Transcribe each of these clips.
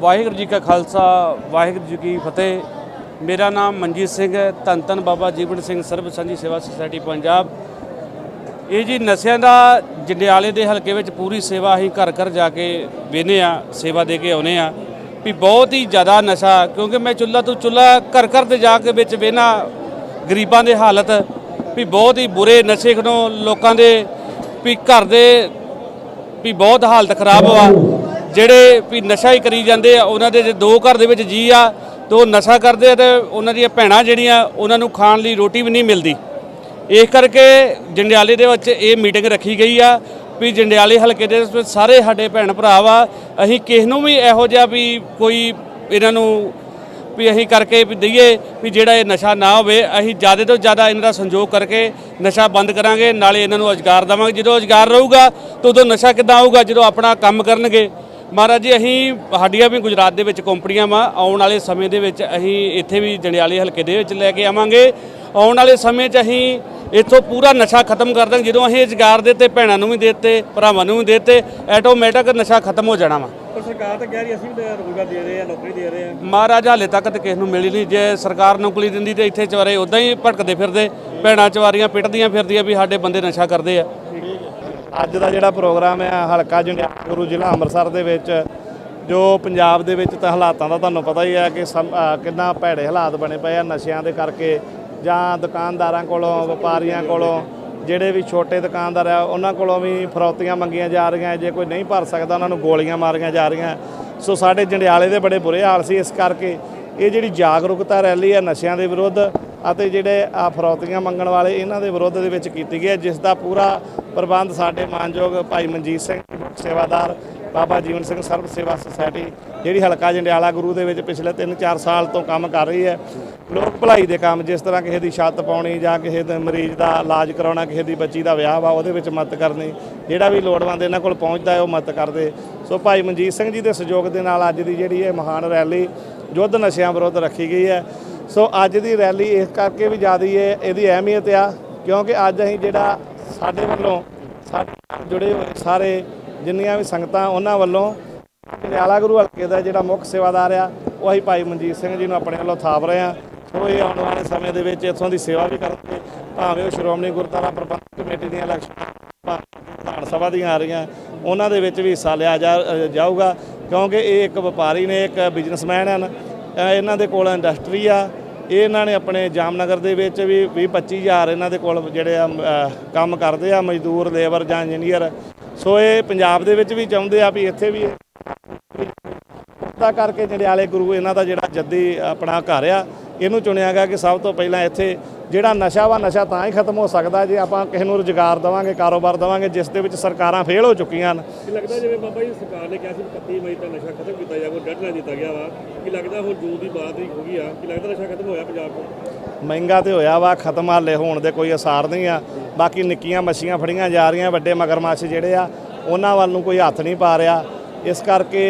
ਵਾਹਿਗੁਰੂ ਜੀ ਕਾ ਖਾਲਸਾ, ਵਾਹਿਗੁਰੂ ਜੀ ਕੀ ਫਤਿਹ। ਮੇਰਾ ਨਾਮ ਮਨਜੀਤ ਸਿੰਘ ਹੈ, ਧੰਨ ਧੰਨ ਬਾਬਾ ਜੀਵਨ ਸਿੰਘ ਸਰਬ ਸਾਂਝੀ ਸੇਵਾ ਸੁਸਾਇਟੀ ਪੰਜਾਬ। ਇਹ ਜੀ ਨਸ਼ਿਆਂ ਦਾ ਜੰਡਿਆਲੇ ਦੇ ਹਲਕੇ ਵਿੱਚ ਪੂਰੀ ਸੇਵਾ ਅਸੀਂ ਘਰ ਘਰ ਜਾ ਕੇ ਵੇਨੇ ਆ, ਸੇਵਾ ਦੇ ਕੇ ਆਉਨੇ ਆ। ਵੀ ਬਹੁਤ ਹੀ ਜ਼ਿਆਦਾ ਨਸ਼ਾ, ਕਿਉਂਕਿ ਮੈਂ ਚੁੱਲ੍ਹਾ ਤੋਂ ਚੁੱਲ੍ਹਾ ਘਰ ਘਰ ਤੇ ਜਾ ਕੇ ਵਿੱਚ ਵੇਨਾ ਗਰੀਬਾਂ ਦੇ ਹਾਲਤ ਵੀ ਬਹੁਤ ਹੀ ਬੁਰੇ, ਨਸ਼ੇ ਖਨੋਂ ਲੋਕਾਂ ਦੇ, ਵੀ ਘਰ ਦੇ ਵੀ ਬਹੁਤ ਹਾਲਤ ਖਰਾਬ ਆ। ਜਿਹੜੇ ਵੀ ਨਸ਼ਾ ਹੀ ਕਰੀ ਜਾਂਦੇ ਆ, ਉਹਨਾਂ ਦੇ ਜੇ ਦੋ ਘਰ ਦੇ ਵਿੱਚ ਜੀ ਆ, ਤੇ ਉਹ ਨਸ਼ਾ ਕਰਦੇ ਆ ਤੇ ਉਹਨਾਂ ਦੀਆਂ ਭੈਣਾਂ ਜਿਹੜੀਆਂ, ਉਹਨਾਂ ਨੂੰ ਖਾਣ ਲਈ ਰੋਟੀ ਵੀ ਨਹੀਂ ਮਿਲਦੀ। ਇਸ ਕਰਕੇ ਜੰਡਿਆਲੇ ਦੇ ਵਿੱਚ ਇਹ ਮੀਟਿੰਗ ਰੱਖੀ ਗਈ ਆ ਵੀ ਜੰਡਿਆਲੇ ਹਲਕੇ ਦੇ ਸਾਰੇ ਸਾਡੇ ਭੈਣ ਭਰਾ ਵਾ, ਅਸੀਂ ਕਿਸ ਨੂੰ ਵੀ ਇਹੋ ਜਿਹਾ ਵੀ ਕੋਈ ਇਹਨਾਂ ਨੂੰ ਵੀ ਅਸੀਂ ਕਰਕੇ ਵੀ ਦਈਏ ਵੀ ਜਿਹੜਾ ਇਹ ਨਸ਼ਾ ਨਾ ਹੋਵੇ, ਅਸੀਂ ਜ਼ਿਆਦਾ ਤੋਂ ਜ਼ਿਆਦਾ ਇਹਨਾਂ ਦਾ ਸੰਯੋਗ ਕਰਕੇ ਨਸ਼ਾ ਬੰਦ ਕਰਾਂਗੇ, ਨਾਲੇ ਇਹਨਾਂ ਨੂੰ ਰੁਜ਼ਗਾਰ ਦੇਵਾਂਗੇ। ਜਦੋਂ ਰੁਜ਼ਗਾਰ ਰਹੂਗਾ, ਤਾਂ ਉਦੋਂ ਨਸ਼ਾ ਕਿੱਦਾਂ ਆਊਗਾ? ਜਦੋਂ ਆਪਣਾ ਕੰਮ ਕਰਨਗੇ। ਮਹਾਰਾਜ ਜੀ ਅਸੀਂ ਸਾਡੀਆਂ ਵੀ ਗੁਜਰਾਤ ਦੇ ਵਿੱਚ ਕੰਪਨੀਆਂ ਵਾ। ਆਉਣ ਵਾਲੇ ਸਮੇਂ ਦੇ ਵਿੱਚ ਅਸੀਂ ਇੱਥੇ ਵੀ ਜੰਡਿਆਲੇ ਹਲਕੇ ਦੇ ਵਿੱਚ ਲੈ ਕੇ ਆਵਾਂਗੇ। ਆਉਣ ਵਾਲੇ ਸਮੇਂ 'ਚ ਅਸੀਂ ਇੱਥੋਂ ਪੂਰਾ ਨਸ਼ਾ ਖਤਮ ਕਰ ਦਾਂਗੇ। ਜਦੋਂ ਅਸੀਂ ਰੁਜ਼ਗਾਰ ਦਿੱਤੇ ਭੈਣਾਂ ਨੂੰ ਵੀ ਦਿੱਤੇ ਭਰਾਵਾਂ ਨੂੰ ਵੀ ਦਿੱਤੇ ਆਟੋਮੈਟਿਕ ਨਸ਼ਾ ਖਤਮ ਹੋ ਜਾਣਾ ਵਾ। ਪਰ ਸਰਕਾਰ ਤਾਂ ਕਹਿ ਰਹੀ ਅਸੀਂ ਵੀ ਰੋਜ਼ਗਾਰ ਦੇ ਰਹੇ ਆ ਨੌਕਰੀ ਦੇ ਰਹੇ ਆ ਮਹਾਰਾਜ ਹਾਲੇ ਤੱਕ ਤੇ ਕਿਸ ਨੂੰ ਮਿਲੀ ਨਹੀਂ। ਜੇ ਸਰਕਾਰ ਨੌਕਰੀ ਦਿੰਦੀ ਤੇ ਇੱਥੇ ਚਵਾਰੇ ਉਦਾਂ ਹੀ ਭਟਕਦੇ ਫਿਰਦੇ। ਭੈਣਾਂ ਚਵਾਰੀਆਂ ਪਿੱਟਦੀਆਂ ਫਿਰਦੀਆਂ ਵੀ ਸਾਡੇ ਬੰਦੇ ਨਸ਼ਾ ਕਰਦੇ ਆ। ਅੱਜ ਦਾ ਜਿਹੜਾ ਪ੍ਰੋਗਰਾਮ ਹੈ, ਹਲਕਾ ਜੰਡਿਆਲਾ ਗੁਰੂ ਜ਼ਿਲ੍ਹਾ ਅੰਮ੍ਰਿਤਸਰ ਦੇ ਵਿੱਚ, ਜੋ ਪੰਜਾਬ ਦੇ ਵਿੱਚ ਤਾਂ ਹਾਲਾਤਾਂ ਦਾ ਤੁਹਾਨੂੰ ਪਤਾ ਹੀ ਹੈ ਕਿ ਸਮ- ਕਿੰਨਾ ਭੈੜੇ ਹਾਲਾਤ ਬਣੇ ਪਏ ਆ ਨਸ਼ਿਆਂ ਦੇ ਕਰਕੇ ਜਾਂ ਦੁਕਾਨਦਾਰਾਂ ਕੋਲੋਂ, ਵਪਾਰੀਆਂ ਕੋਲੋਂ, ਜਿਹੜੇ ਵੀ ਛੋਟੇ ਦੁਕਾਨਦਾਰ ਆ, ਉਹਨਾਂ ਕੋਲੋਂ ਵੀ ਫਰੌਤੀਆਂ ਮੰਗੀਆਂ ਜਾ ਰਹੀਆਂ, ਜੇ ਕੋਈ ਨਹੀਂ ਭਰ ਸਕਦਾ, ਉਹਨਾਂ ਨੂੰ ਗੋਲੀਆਂ ਮਾਰੀਆਂ ਜਾ ਰਹੀਆਂ। ਸੋ ਸਾਡੇ ਜੰਡਿਆਲੇ ਦੇ ਬੜੇ ਬੁਰੇ ਹਾਲ ਸੀ ਇਸ ਕਰਕੇ ਇਹ ਜਿਹੜੀ ਜਾਗਰੂਕਤਾ ਰੈਲੀ ਹੈ ਨਸ਼ਿਆਂ ਦੇ ਵਿਰੁੱਧ ਅਤੇ ਜਿਹੜੇ ਆ ਫਰੌਤੀਆਂ ਮੰਗਣ ਵਾਲੇ ਇਹਨਾਂ ਦੇ ਵਿਰੁੱਧ ਦੇ ਵਿੱਚ ਕੀਤੀ ਗਈ ਹੈ, ਜਿਸ ਦਾ ਪੂਰਾ ਪ੍ਰਬੰਧ ਸਾਡੇ ਮਾਨਯੋਗ ਭਾਈ ਮਨਜੀਤ ਸਿੰਘ ਸੇਵਾਦਾਰ ਬਾਬਾ ਜੀਵਨ ਸਿੰਘ ਸਰਬ ਸੇਵਾ ਸੁਸਾਇਟੀ, ਜਿਹੜੀ ਹਲਕਾ ਜੰਡਿਆਲਾ ਗੁਰੂ ਦੇ ਵਿੱਚ ਪਿਛਲੇ 3-4 ਸਾਲ ਤੋਂ ਕੰਮ ਕਰ ਰਹੀ ਹੈ। ਲੋਕ ਭਲਾਈ ਦੇ ਕੰਮ, ਜਿਸ ਤਰ੍ਹਾਂ ਕਿਸੇ ਦੀ ਛੱਤ ਪਾਉਣੀ ਜਾਂ ਕਿਸੇ ਦੇ ਮਰੀਜ਼ ਦਾ ਇਲਾਜ ਕਰਾਉਣਾ, ਕਿਸੇ ਦੀ ਬੱਚੀ ਦਾ ਵਿਆਹ ਵਾ, ਉਹਦੇ ਵਿੱਚ ਮਦਦ ਕਰਨੀ, ਜਿਹੜਾ ਵੀ ਲੋੜਵੰਦ ਇਹਨਾਂ ਕੋਲ ਪਹੁੰਚਦਾ ਹੈ, ਉਹ ਮਦਦ ਕਰਦੇ। ਸੋ ਭਾਈ ਮਨਜੀਤ ਸਿੰਘ ਜੀ ਦੇ ਸਹਿਯੋਗ ਦੇ ਨਾਲ ਅੱਜ ਦੀ ਜਿਹੜੀ ਇਹ ਮਹਾਨ ਰੈਲੀ, ਯੁੱਧ ਨਸ਼ਿਆਂ ਵਿਰੁੱਧ ਰੱਖੀ ਗਈ ਹੈ। ਸੋ ਅੱਜ ਦੀ ਰੈਲੀ ਇਸ ਕਰਕੇ ਵੀ ਜ਼ਿਆਦਾ ਹੈ, ਇਹਦੀ ਅਹਿਮੀਅਤ ਆ, ਕਿਉਂਕਿ ਅੱਜ ਅਸੀਂ ਜਿਹੜਾ ਸਾਡੇ ਵੱਲੋਂ ਸਾਡੇ ਨਾਲ ਜੁੜੇ ਹੋਏ ਸਾਰੇ ਜਿੰਨੀਆਂ ਵੀ ਸੰਗਤਾਂ, ਉਹਨਾਂ ਵੱਲੋਂ ਜੰਡਿਆਲਾ ਗੁਰੂ ਹਲਕੇ ਦਾ ਜਿਹੜਾ ਮੁੱਖ ਸੇਵਾਦਾਰ ਆ, ਉਹ ਅਸੀਂ ਭਾਈ ਮਨਜੀਤ ਸਿੰਘ ਜੀ ਨੂੰ ਆਪਣੇ ਵੱਲੋਂ ਥਾਪ ਰਹੇ ਆ ਸੋ ਇਹ ਆਉਣ ਵਾਲੇ ਸਮੇਂ ਦੇ ਵਿੱਚ ਇੱਥੋਂ ਦੀ ਸੇਵਾ ਵੀ ਕਰਨਗੇ, ਭਾਵੇਂ ਉਹ ਸ਼੍ਰੋਮਣੀ ਗੁਰਦੁਆਰਾ ਪ੍ਰਬੰਧਕ ਕਮੇਟੀ ਦੀਆਂ ਇਲੈਕਸ਼ਨ, ਵਿਧਾਨ ਸਭਾ ਦੀਆਂ ਆ ਰਹੀਆਂ, ਉਹਨਾਂ ਦੇ ਵਿੱਚ ਵੀ ਹਿੱਸਾ ਲਿਆ ਜਾ ਜਾਊਗਾ, ਕਿਉਂਕਿ ਇਹ ਇੱਕ ਵਪਾਰੀ ਨੇ, ਇੱਕ ਬਿਜ਼ਨਸਮੈਨ ਹਨ। ਇਹਨਾਂ ਦੇ ਕੋਲ ਇੰਡਸਟਰੀ ਆ ਇਹ ਇਹਨਾਂ ਨੇ ਆਪਣੇ ਜਾਮਨਗਰ ਦੇ ਵਿੱਚ ਵੀ 20 25000 ਇਹਨਾਂ ਦੇ ਕੋਲ ਜਿਹੜੇ ਆ ਕੰਮ ਕਰਦੇ ਆ ਮਜ਼ਦੂਰ ਲੇਬਰ ਜਾਂ ਇੰਜੀਨੀਅਰ ਸੋ ਇਹ ਪੰਜਾਬ ਦੇ ਵਿੱਚ ਵੀ ਚਾਹੁੰਦੇ ਆ ਵੀ ਇੱਥੇ ਵੀ ਤਾਂ ਕਰਕੇ ਜੰਡਿਆਲੇ ਗੁਰੂ ਇਹਨਾਂ ਦਾ ਜਿਹੜਾ ਜੱਦੀ ਆਪਣਾ ਘਰ ਆ ਇਹਨੂੰ ਚੁਣਿਆ ਗਿਆ ਕਿ ਸਭ ਤੋਂ ਪਹਿਲਾਂ ਇੱਥੇ ਜਿਹੜਾ ਨਸ਼ਾ ਵਾ ਨਸ਼ਾ ਤਾਂ ਹੀ ਖਤਮ ਹੋ ਸਕਦਾ ਜੇ ਆਪਾਂ ਕਿਸੇ ਨੂੰ ਰੁਜ਼ਗਾਰ ਦੇਵਾਂਗੇ ਕਾਰੋਬਾਰ ਦੇਵਾਂਗੇ ਜਿਸ ਦੇ ਵਿੱਚ ਸਰਕਾਰਾਂ ਫੇਲ ਹੋ ਚੁੱਕੀਆਂ ਹਨ। ਕੀ ਲੱਗਦਾ ਜਿਵੇਂ ਬਾਬਾ ਜੀ ਸਰਕਾਰ ਨੇ ਕਿਹਾ ਸੀ ਵੀ 31 ਮਈ ਤੱਕ ਨਸ਼ਾ ਖਤਮ ਕੀਤਾ ਜਾਊਗਾ ਡੈਡਲਾਈਨ ਦਿੱਤਾ ਗਿਆ ਵਾ। ਕੀ ਲੱਗਦਾ ਹੁਣ ਜੂਨ ਦੀ ਬਾਅਦ ਹੀ ਹੋ ਗਈ ਆ ਕੀ ਲੱਗਦਾ ਨਸ਼ਾ ਖਤਮ ਹੋਇਆ ਪੰਜਾਬ 'ਚ ਮਹਿੰਗਾ ਤੇ ਹੋਇਆ ਵਾ ਖਤਮ ਹਾਲੇ ਹੋਣ ਦੇ ਕੋਈ ਅਸਾਰ ਨਹੀਂ ਆ। ਬਾਕੀ ਨਿੱਕੀਆਂ ਮੱਛੀਆਂ ਫੜੀਆਂ ਜਾ ਰਹੀਆਂ ਵੱਡੇ ਮਗਰਮੱਛ ਜਿਹੜੇ ਆ ਉਹਨਾਂ ਵੱਲ ਨੂੰ ਕੋਈ ਹੱਥ ਨਹੀਂ ਪਾ ਰਿਹਾ। ਇਸ ਕਰਕੇ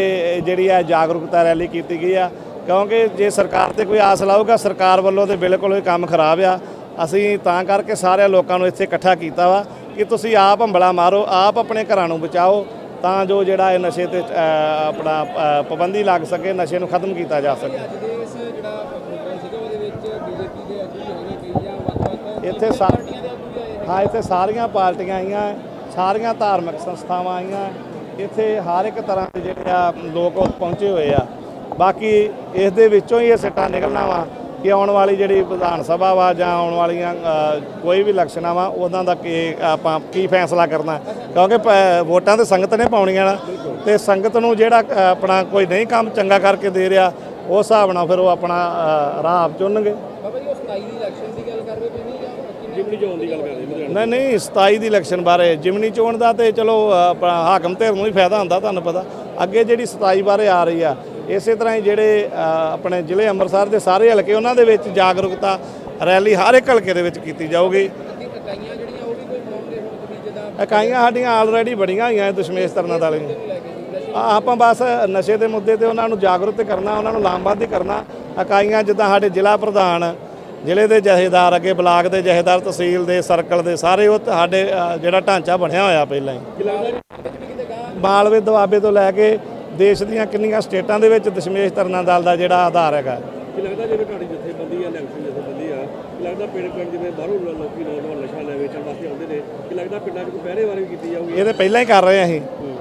ਜਿਹੜੀ ਆ ਜਾਗਰੂਕਤਾ ਰੈਲੀ ਕੀਤੀ ਗਈ ਆ ਕਿਉਂਕਿ ਜੇ ਸਰਕਾਰ ਤੇ ਕੋਈ ਆਸ ਲਾਊਗਾ, ਸਰਕਾਰ ਵੱਲੋਂ ਤੇ ਬਿਲਕੁਲ ਹੀ ਕੰਮ ਖਰਾਬ ਆ। ਅਸੀਂ ਤਾਂ ਕਰਕੇ ਸਾਰੇ ਲੋਕਾਂ ਨੂੰ ਇੱਥੇ ਇਕੱਠਾ ਕੀਤਾ ਵਾ ਕਿ ਤੁਸੀਂ ਆਪ ਹੰਬਲਾ ਮਾਰੋ, ਆਪ ਆਪਣੇ ਘਰਾਂ ਨੂੰ ਬਚਾਓ ਤਾਂ ਜੋ ਜਿਹੜਾ ਇਹ ਨਸ਼ੇ ਤੇ ਆਪਣਾ ਪਾਬੰਦੀ ਲੱਗ ਸਕੇ, ਨਸ਼ੇ ਨੂੰ ਖਤਮ ਕੀਤਾ ਜਾ ਸਕੇ। ਇੱਥੇ ਸਾ ਹਾਂ, ਇੱਥੇ ਸਾਰੀਆਂ ਪਾਰਟੀਆਂ ਆਈਆਂ, ਸਾਰੀਆਂ ਧਾਰਮਿਕ ਸੰਸਥਾਵਾਂ ਆਈਆਂ। ਇੱਥੇ ਹਰ ਇੱਕ ਤਰ੍ਹਾਂ ਦੇ ਜਿਹੜੇ ਆ ਲੋਕ ਪਹੁੰਚੇ ਹੋਏ ਆ। ਬਾਕੀ ਇਸ ਦੇ ਵਿੱਚੋਂ ਹੀ ਇਹ ਸਿੱਟਾ ਨਿਕਲਣਾ ਵਾ ਕਿ ਆਉਣ ਵਾਲੀ ਜਿਹੜੀ ਵਿਧਾਨ ਸਭਾ ਵਾ ਜਾਂ ਆਉਣ ਵਾਲੀਆਂ ਕੋਈ ਵੀ ਇਲੈਕਸ਼ਨਾਂ ਵਾ ਉਹਨਾਂ ਦਾ ਕੀ ਆਪਾਂ ਕੀ ਫੈਸਲਾ ਕਰਨਾ। ਕਿਉਂਕਿ ਪ- ਵੋਟਾਂ ਤੇ ਸੰਗਤ ਨੇ ਪਾਉਣੀਆਂ ਨਾ। ਤੇ ਸੰਗਤ ਨੂੰ ਜਿਹੜਾ ਆਪਣਾ ਕੋਈ ਨਹੀਂ ਕੰਮ ਚੰਗਾ ਕਰਕੇ ਦੇ ਰਿਹਾ ਉਸ ਹਿਸਾਬ ਨਾਲ ਫਿਰ ਉਹ ਆਪਣਾ ਰਾਹ ਆਪ ਚੁਣਨਗੇ। ਬਾਬਾ ਜੀ ਉਹ 27 ਦੀ ਇਲੈਕਸ਼ਨ ਦੀ ਗੱਲ ਕਰ ਰਹੇ ਕੋਈ ਨਹੀਂ? ਜਾਂ ਕਿਵੇਂ? ਜਿਮਨੀ ਚੋਣ ਦੀ ਗੱਲ ਕਰ ਰਹੇ ਲੁਧਿਆਣਾ ਨਹੀਂ ਨਹੀਂ 27 ਦੀ ਇਲੈਕਸ਼ਨ ਬਾਰੇ। ਜਿਮਨੀ ਚੋਣ ਦਾ ਤੇ ਚਲੋ ਹਾਕਮ ਧਿਰ ਨੂੰ ਹੀ ਫਾਇਦਾ ਹੁੰਦਾ ਤੁਹਾਨੂੰ ਪਤਾ। ਅੱਗੇ ਜਿਹੜੀ 27 ਬਾਰੇ ਆ ਰਹੀ ਆ ਇਸੇ ਤਰ੍ਹਾਂ ਹੀ ਜਿਹੜੇ ਆਪਣੇ ਜ਼ਿਲ੍ਹੇ ਅੰਮ੍ਰਿਤਸਰ ਦੇ ਸਾਰੇ ਹਲਕੇ, ਉਹਨਾਂ ਦੇ ਵਿੱਚ ਜਾਗਰੂਕਤਾ ਰੈਲੀ ਹਰ ਇੱਕ ਹਲਕੇ ਦੇ ਵਿੱਚ ਕੀਤੀ ਜਾਊਗੀ। ਇਕਾਈਆਂ ਸਾਡੀਆਂ ਆਲਰੇਡੀ ਬੜੀਆਂ ਹੋਈਆਂ ਦਸ਼ਮੇਸ਼ ਤਰਨਾਂ ਵਾਲੀਆਂ ਆ- ਆਪਾਂ ਬਸ ਨਸ਼ੇ ਦੇ ਮੁੱਦੇ ਤੇ ਉਹਨਾਂ ਨੂੰ ਜਾਗਰੂਕ ਕਰਨਾ, ਉਹਨਾਂ ਨੂੰ ਲਾਮਬੰਦ ਕਰਨਾ। ਇਕਾਈਆਂ ਜਿੱਦਾਂ ਸਾਡੇ ਜ਼ਿਲ੍ਹਾ ਪ੍ਰਧਾਨ, ਜ਼ਿਲ੍ਹੇ ਦੇ ਜਥੇਦਾਰ ਅੱਗੇ ਬਲਾਕ ਦੇ ਜਥੇਦਾਰ ਤਹਿਸੀਲ ਦੇ, ਸਰਕਲ ਦੇ ਸਾਰੇ ਉਹ ਸਾਡੇ ਜਿਹੜਾ ਢਾਂਚਾ ਬਣਿਆ ਹੋਇਆ ਪਹਿਲਾਂ ਹੀ। ਮਾਲਵੇ ਦੁਆਬੇ ਤੋਂ ਲੈ ਕੇ ਦੇਸ਼ ਦੀਆਂ ਕਿੰਨੀਆਂ ਸਟੇਟਾਂ ਦੇ ਵਿੱਚ ਦਸ਼ਮੇਸ਼ ਤਰਨਾ ਦਲ ਦਾ ਜਿਹੜਾ ਆਧਾਰ ਹੈਗਾ। ਕੀ ਲੱਗਦਾ ਜਿਵੇਂ ਤੁਹਾਡੀ ਜਥੇਬੰਦੀ ਆ ਇਲੈਕਸ਼ਨ ਜਥੇਬੰਦੀ ਆ ਕੀ ਲੱਗਦਾ ਪਿੰਡ ਪਿੰਡ ਜਿਵੇਂ ਬਾਹਰੋਂ ਲੋ- ਲੋਕੀ ਨੌਜਵਾਨ ਨਸ਼ਾ ਲੈ ਵੇਚਣ ਵਾਸਤੇ ਆਉਂਦੇ ਨੇ ਕੀ ਲੱਗਦਾ ਪਿੰਡਾਂ 'ਚ ਕੋਈ ਪਹਿਰੇ ਵਾਰੀ ਵੀ ਕੀਤੀ ਜਾਊਗੀ? ਇਹ ਤੇ ਪਹਿਲਾਂ ਹੀ ਕਰ ਰਹੇ ਆ ਅਸੀਂ।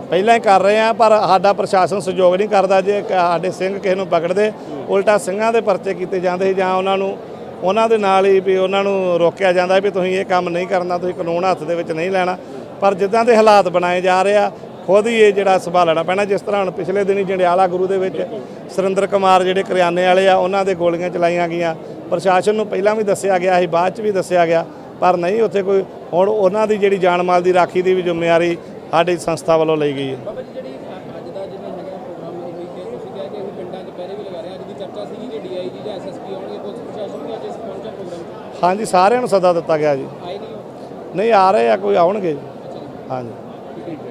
ਪਹਿਲਾਂ ਹੀ ਕਰ ਰਹੇ ਆ ਪਰ ਸਾਡਾ ਪ੍ਰਸ਼ਾਸਨ ਸਹਿਯੋਗ ਨਹੀਂ ਕਰਦਾ ਜੇ ਸਾਡੇ ਸਿੰਘ ਕਿਸੇ ਨੂੰ ਪਕੜਦੇ ਉਲਟਾ ਸਿੰਘਾਂ ਦੇ ਪਰਚੇ ਕੀਤੇ ਜਾਂਦੇ ਸੀ ਜਾਂ ਉਹਨਾਂ ਨੂੰ ਉਹਨਾਂ ਦੇ ਨਾਲ ਹੀ ਵੀ ਉਹਨਾਂ ਨੂੰ ਰੋਕਿਆ ਜਾਂਦਾ ਵੀ ਤੁਸੀਂ ਇਹ ਕੰਮ ਨਹੀਂ ਕਰਨਾ ਤੁਸੀਂ ਕਾਨੂੰਨ ਹੱਥ ਦੇ ਵਿੱਚ ਨਹੀਂ ਲੈਣਾ। ਪਰ ਜਿੱਦਾਂ ਦੇ ਹਾਲਾਤ ਬਣਾਏ ਜਾ ਰਹੇ ਆ ਖੁਦ ਹੀ ਇਹ ਜਿਹੜਾ ਸੰਭਾਲਣਾ ਪੈਣਾ ਜਿਸ ਤਰ੍ਹਾਂ ਹੁਣ ਪਿਛਲੇ ਦਿਨੀ ਜੰਡਿਆਲਾ ਗੁਰੂ ਦੇ ਵਿੱਚ ਸੁਰਿੰਦਰ ਕੁਮਾਰ ਜਿਹੜੇ ਕਰਿਆਨੇ ਵਾਲੇ ਆ ਉਹਨਾਂ ਦੇ ਗੋਲੀਆਂ ਚਲਾਈਆਂ ਗਈਆਂ। ਪ੍ਰਸ਼ਾਸਨ ਨੂੰ ਪਹਿਲਾਂ ਵੀ ਦੱਸਿਆ ਗਿਆ ਸੀ ਬਾਅਦ ਚ ਵੀ ਦੱਸਿਆ ਗਿਆ ਪਰ ਨਹੀਂ ਉੱਥੇ ਕੋਈ ਹੁਣ ਉਹਨਾਂ ਦੀ ਜਿਹੜੀ ਜਾਨ ਮਾਲ ਦੀ ਰਾਖੀ ਦੀ ਵੀ ਜ਼ਿੰਮੇਵਾਰੀ ਸਾਡੀ ਸੰਸਥਾ ਵੱਲੋਂ ਲਈ ਗਈ ਹੈ। ਹਾਂਜੀ ਸਾਰਿਆਂ ਨੂੰ ਸੱਦਾ ਦਿੱਤਾ ਗਿਆ ਜੀ। ਨਹੀਂ ਆ ਰਹੇ ਆ ਕੋਈ ਆਉਣਗੇ ਹਾਂਜੀ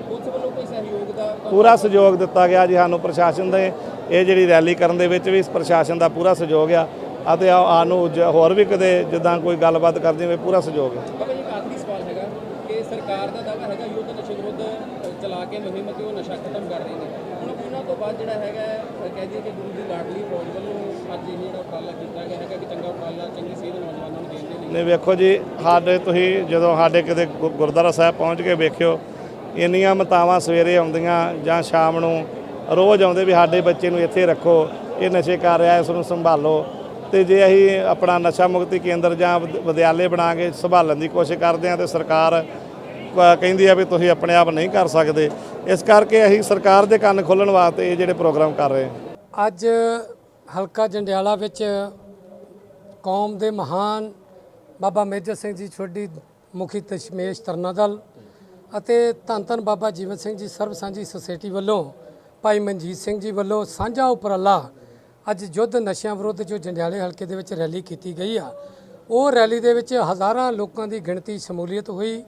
ਪੁਲਿਸ ਵੱਲੋਂ ਕੋਈ ਸਹਿਯੋਗ ਦਾ ਪੂਰਾ ਸਹਿਯੋਗ ਦਿੱਤਾ ਗਿਆ ਜੀ ਸਾਨੂੰ ਪ੍ਰਸ਼ਾਸਨ ਦੇ। ਇਹ ਜਿਹੜੀ ਰੈਲੀ ਕਰਨ ਦੇ ਵਿੱਚ ਵੀ ਇਸ ਪ੍ਰਸ਼ਾਸਨ ਦਾ ਪੂਰਾ ਸਹਿਯੋਗ ਆ। ਅਤੇ ਆ- ਜ- ਹੋਰ ਵੀ ਕਦੇ ਜਿੱਦਾਂ ਕੋਈ ਗੱਲਬਾਤ ਕਰਦੀ ਹੋਵੇ ਪੂਰਾ ਸਹਿਯੋਗ ਹੈ ਬਾਬਾ ਜੀ ਇੱਕ ਆਖਰੀ ਸਵਾਲ ਹੈਗਾ ਕਿ ਸਰਕਾਰ ਦਾ ਦਾਅਵਾ ਹੈਗਾ ਯੁੱਧ ਨਸ਼ੇ ਵਿਰੁੱਧ ਅ, ਚਲਾ ਕੇ ਮੁਹਿੰਮ ਤੇ ਉਹ ਨਸ਼ਾ ਖਤਮ ਕਰ ਰਹੇ ਨੇ। ਹੁਣ ਉਹਨਾਂ ਤੋਂ ਬਾਅਦ ਜਿਹੜਾ ਹੈਗਾ ਅ, ਕਹਿ ਦਈਏ ਕਿ ਗੁਰੂ ਦੀ ਲਾਡਲੀ ਫੌਜ ਵੱਲੋਂ ਅੱਜ ਇਹ ਜਿਹੜਾ ਉਪਰਾਲਾ ਕੀਤਾ ਗਿਆ ਹੈਗਾ ਕਿ ਚੰਗਾ ਉਪਰਾਲਾ ਚੰਗੀ ਸੇਧ ਨੌਜਵਾਨਾਂ ਨੂੰ ਦੇਣ ਦੇ ਲਈ। ਨੇ ਵੇਖੋ ਜੀ ਸਾਡੇ ਤੁਸੀਂ ਜਦੋਂ ਸਾਡੇ ਕਿਤੇ ਗੁਰਦੁਆਰਾ ਸਾਹਿਬ ਪਹੁੰਚ ਕੇ ਵੇਖਿਓ ਇੰਨੀਆਂ ਮਤਾਵਾਂ ਸਵੇਰੇ ਆਉਂਦੀਆਂ ਜਾਂ ਸ਼ਾਮ ਨੂੰ ਰੋਜ਼ ਆਉਂਦੇ ਵੀ ਸਾਡੇ ਬੱਚੇ ਨੂੰ ਇੱਥੇ ਰੱਖੋ, ਇਹ ਨਸ਼ੇ ਕਰ ਰਿਹਾ, ਇਸ ਨੂੰ ਸੰਭਾਲੋ। ਤੇ ਜੇ ਅਸੀਂ ਆਪਣਾ ਨਸ਼ਾ ਮੁਕਤੀ ਕੇਂਦਰ ਜਾਂ ਵਿਦ- ਵਿਦਿਆਲੇ ਬਣਾ ਕੇ ਸੰਭਾਲਣ ਦੀ ਕੋਸ਼ਿਸ਼ ਕਰਦੇ ਹਾਂ ਤੇ ਸਰਕਾਰ ਕ- ਕਹਿੰਦੀ ਆ ਵੀ ਤੁਸੀਂ ਆਪਣੇ ਆਪ ਨਹੀਂ ਕਰ ਸਕਦੇ, ਇਸ ਕਰਕੇ ਅਸੀਂ ਸਰਕਾਰ ਦੇ ਕੰਨ ਖੋਲਣ ਵਾਸਤੇ ਇਹ ਜਿਹੜੇ ਪ੍ਰੋਗਰਾਮ ਕਰ ਰਹੇ ਹਾਂ। ਅੱਜ ਹਲਕਾ ਜੰਡਿਆਲਾ ਵਿੱਚ ਕੌਮ ਦੇ ਮਹਾਨ ਬਾਬਾ ਮੇਜਰ ਸਿੰਘ ਜੀ ਛੋਡੀ ਮੁਖੀ ਤਸ਼ਮੇਸ਼ ਤਰਨਾ ਦਲ ਅਤੇ ਧੰਨ ਧੰਨ ਬਾਬਾ ਜੀਵਨ ਸਿੰਘ ਜੀ ਸਰਬ ਸਾਂਝੀ ਸੁਸਾਇਟੀ ਵੱਲੋਂ ਭਾਈ ਮਨਜੀਤ ਸਿੰਘ ਜੀ ਵੱਲੋਂ ਸਾਂਝਾ ਉਪਰਾਲਾ ਅੱਜ ਯੁੱਧ ਨਸ਼ਿਆਂ ਵਿਰੁੱਧ ਜੋ ਜੰਡਿਆਲੇ ਹਲਕੇ ਦੇ ਵਿੱਚ ਰੈਲੀ ਕੀਤੀ ਗਈ ਆ, ਉਹ ਰੈਲੀ ਦੇ ਵਿੱਚ ਹਜ਼ਾਰਾਂ ਲੋਕਾਂ ਦੀ ਗਿਣਤੀ ਸ਼ਮੂਲੀਅਤ ਹੋਈ।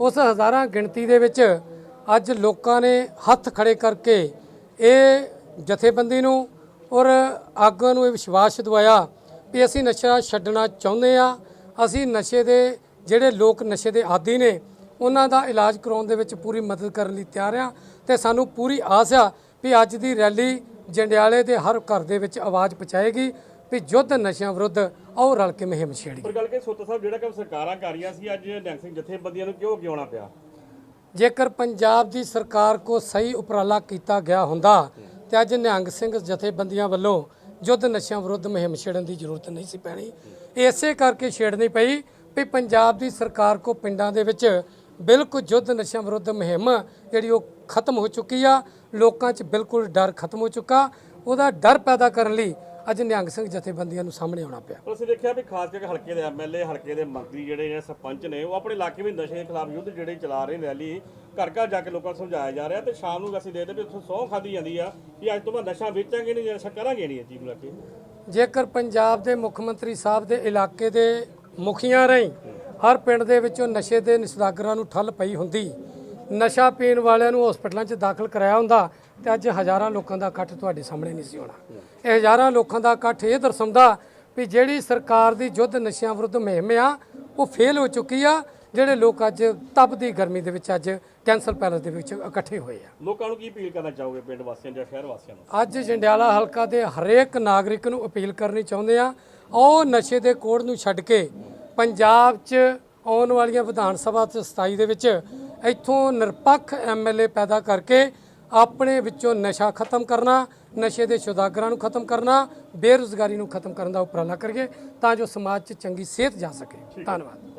ਉਸ ਹਜ਼ਾਰਾਂ ਗਿਣਤੀ ਦੇ ਵਿੱਚ ਅੱਜ ਲੋਕਾਂ ਨੇ ਹੱਥ ਖੜੇ ਕਰਕੇ ਇਹ ਜਥੇਬੰਦੀ ਨੂੰ ਔਰ ਆਗੂਆਂ ਨੂੰ ਇਹ ਵਿਸ਼ਵਾਸ ਦਿਵਾਇਆ ਵੀ ਅਸੀਂ ਨਸ਼ਾ ਛੱਡਣਾ ਚਾਹੁੰਦੇ ਆ, ਅਸੀਂ ਨਸ਼ੇ ਦੇ ਜਿਹੜੇ ਲੋਕ ਨਸ਼ੇ ਦੇ ਆਦੀ ਨੇ ਉਹਨਾਂ ਦਾ ਇਲਾਜ ਕਰਾਉਣ ਦੇ ਵਿੱਚ ਪੂਰੀ ਮਦਦ ਕਰਨ ਲਈ ਤਿਆਰ ਆ ਤੇ ਸਾਨੂੰ ਪੂਰੀ ਆਸ ਆ ਵੀ ਅੱਜ ਦੀ ਰੈਲੀ ਜੰਡਿਆਲੇ ਦੇ ਹਰ ਘਰ ਦੇ ਵਿੱਚ ਆਵਾਜ਼ ਪਹੁੰਚਾਏਗੀ ਵੀ ਯੁੱਧ ਨਸ਼ਿਆਂ ਵਿਰੁੱਧ ਆਓ ਰਲ ਕੇ ਮੁਹਿੰਮ ਛੇੜੀ। ਪਰ ਗੱਲ ਕਿ ਸੋਤਾ ਸਾਹਿਬ ਜਿਹੜਾ ਕੰਮ ਸਰਕਾਰਾਂ ਕਰ ਰਹੀਆਂ ਸੀ ਅੱਜ ਨਿਹੰਗ ਸਿੰਘ ਜਥੇਬੰਦੀਆਂ ਨੂੰ ਕਿਉਂ ਅੱਗੇ ਆਉਣਾ ਪਿਆ? ਜੇਕਰ ਪੰਜਾਬ ਦੀ ਸਰਕਾਰ ਕੋ ਸਹੀ ਉਪਰਾਲਾ ਕੀਤਾ ਗਿਆ ਹੁੰਦਾ ਤੇ ਅੱਜ ਨਿਹੰਗ ਸਿੰਘ ਜਥੇਬੰਦੀਆਂ ਵੱਲੋਂ ਯੁੱਧ ਨਸ਼ਿਆਂ ਵਿਰੁੱਧ ਮੁਹਿੰਮ ਛੇੜਨ ਦੀ ਜ਼ਰੂਰਤ ਨਹੀਂ ਸੀ ਪੈਣੀ। ਇਸੇ ਕਰਕੇ ਛੇੜਨੀ ਪਈ ਵੀ ਪੰਜਾਬ ਦੀ ਸਰਕਾਰ ਕੋ ਪਿੰਡਾਂ ਦੇ ਵਿੱਚ ਬਿਲਕੁਲ ਯੁੱਧ ਨਸ਼ਿਆਂ ਵਿਰੁੱਧ ਮੁਹਿੰਮ ਜਿਹੜੀ ਉਹ ਖਤਮ ਹੋ ਚੁੱਕੀ ਆ। ਲੋਕਾਂ 'ਚ ਬਿਲਕੁਲ ਡਰ ਖਤਮ ਹੋ ਚੁੱਕਾ। ਉਹਦਾ ਡਰ ਪੈਦਾ ਕਰਨ ਲਈ ਅੱਜ ਨਿਹੰਗ ਸਿੰਘ ਜਥੇਬੰਦੀਆਂ ਨੂੰ ਸਾਹਮਣੇ ਆਉਣਾ ਪਿਆ। ਅਸੀਂ ਦੇਖਿਆ ਵੀ ਖਾਸ ਕਰਕੇ ਹਲਕੇ ਦੇ ਐਮਐਲਏ ਹਲਕੇ ਦੇ ਮੰਤਰੀ ਜਿਹੜੇ ਨੇ ਸਰਪੰਚ ਨੇ ਉਹ ਆਪਣੇ ਇਲਾਕੇ ਵਿੱਚ ਨਸ਼ੇ ਦੇ ਖਿਲਾਫ ਯੁੱਧ ਜਿਹੜੇ ਚਲਾ ਰਹੇ ਨੇ ਰੈਲੀ ਘਰ ਘਰ ਜਾ ਕੇ ਲੋਕਾਂ ਨੂੰ ਸਮਝਾਇਆ ਜਾ ਰਿਹਾ ਤੇ ਸ਼ਾਮ ਨੂੰ ਅਸੀਂ ਦੇਖਦੇ ਵੀ ਉੱਥੋਂ ਸਹੁੰ ਖਾਦੀ ਜਾਂਦੀ ਆ ਕਿ ਅੱਜ ਤੋਂ ਬਾਅਦ ਨਸ਼ਾ ਵੇਚਾਂਗੇ ਨਹੀਂ ਨਸ਼ਾ ਕਰਾਂਗੇ ਨਹੀਂ ਚੀਜ਼ ਨੂੰ ਲੈ ਕੇ। ਜੇਕਰ ਪੰਜਾਬ ਦੇ ਮੁੱਖ ਮੰਤਰੀ ਸਾਹਿਬ ਦੇ ਇਲਾਕੇ ਦੇ ਮੁਖੀਆਂ ਰਹੀ ਹਰ ਪਿੰਡ ਦੇ ਵਿੱਚੋਂ ਨਸ਼ੇ ਦੇ ਨਿਸ਼ਦਾਗਰਾਂ ਨੂੰ ਠੱਲ ਪਈ ਹੁੰਦੀ। ਨਸ਼ਾ ਪੀਣ ਵਾਲਿਆਂ ਨੂੰ ਹਸਪਤਾਲਾਂ 'ਚ ਦਾਖਲ ਕਰਾਇਆ ਹੁੰਦਾ ਤੇ ਅੱਜ ਹਜ਼ਾਰਾਂ ਲੋਕਾਂ ਦਾ ਇਕੱਠ ਤੁਹਾਡੇ ਸਾਹਮਣੇ ਨਹੀਂ ਸੀ ਹੋਣਾ। ਇਹ ਹਜ਼ਾਰਾਂ ਲੋਕਾਂ ਦਾ ਇਕੱਠ ਇਹ ਦਰਸਾਉਂਦਾ ਵੀ ਜਿਹੜੀ ਸਰਕਾਰ ਦੀ ਯੁੱਧ ਨਸ਼ਿਆਂ ਵਿਰੁੱਧ ਮੁਹਿੰਮ ਆ ਉਹ ਫੇਲ ਹੋ ਚੁੱਕੀ ਆ ਜਿਹੜੇ ਲੋਕ ਅੱਜ ਤਪਦੀ ਗਰਮੀ ਦੇ ਵਿੱਚ ਅੱਜ ਕੈਂਸਰ ਪੈਲਸ ਦੇ ਵਿੱਚ ਇਕੱਠੇ ਹੋਏ ਆ। ਲੋਕਾਂ ਨੂੰ ਕੀ ਅਪੀਲ ਕਰਨਾ ਚਾਹੋਗੇ ਪਿੰਡ ਵਾਸੀਆਂ ਜਾਂ ਸ਼ਹਿਰ ਵਾਸੀਆਂ ਨੂੰ? ਅੱਜ ਜੰਡਿਆਲਾ ਹਲਕਾ ਦੇ ਹਰੇਕ ਨਾਗਰਿਕ ਨੂੰ ਅਪੀਲ ਕਰਨੀ ਚਾਹੁੰਦੇ ਆ ਉਹ ਨਸ਼ੇ ਦੇ ਕੋੜ ਨੂੰ ਛੱਡ ਕੇ ਪੰਜਾਬ 'ਚ ਆਉਣ ਵਾਲੀਆਂ ਵਿਧਾਨ ਸਭਾ ਤੇ 27 ਦੇ ਵਿੱਚ ਇੱਥੋਂ ਨਿਰਪੱਖ ਐਮਐਲਏ ਪੈਦਾ ਕਰਕੇ ਆਪਣੇ ਵਿੱਚੋਂ ਨਸ਼ਾ ਖਤਮ ਕਰਨਾ ਨਸ਼ੇ ਦੇ ਸੁਦਾਗਰਾਂ ਨੂੰ ਖਤਮ ਕਰਨਾ ਬੇਰੁਜ਼ਗਾਰੀ ਨੂੰ ਖਤਮ ਕਰਨ ਦਾ ਉਪਰਾਲਾ ਕਰੀਏ ਤਾਂ ਜੋ ਸਮਾਜ 'ਚ ਚੰਗੀ ਸਿਹਤ ਜਾ ਸਕੇ। ਧੰਨਵਾਦ।